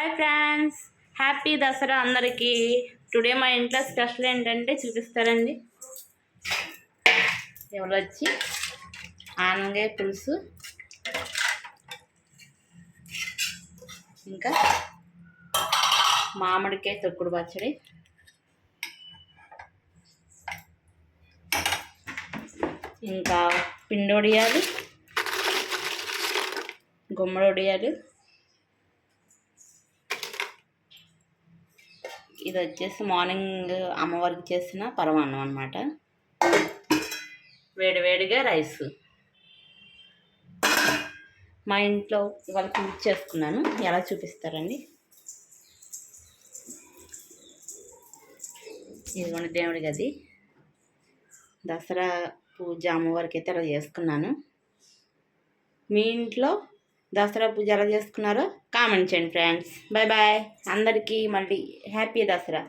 Hi friends happy Dasara అందరికీ. Today మా ఇంట్లో స్పెషల్ ఏంటంటే చూపిస్తారండి. ఎవరు వచ్చి? ఆనగాయ పులుసు. ఇంకా మామిడికాయ తొక్కుడు పచ్చడి. ఇంకా పిండొడియాలు గుమ్మడొడియాలు ఇది వచ్చేసి మార్నింగ్ అమ్మవారికి చేసిన పరమాన్నం అనమాట వేడివేడిగా రైస్. మా ఇంట్లో ఇవాళ పూజ చేసుకున్నాను. ఎలా చూపిస్తారండి? ఇదిగోండి దేవుడి గది. దసరా పూజ అమ్మవారికి అయితే అలా చేసుకున్నాను. మీ ఇంట్లో దసరా పూజ ఎలా చేసుకున్నారో కామెంట్ చేయండి ఫ్రెండ్స్. బాయ్ బాయ్ అందరికీ మళ్ళీ హ్యాపీ దసరా.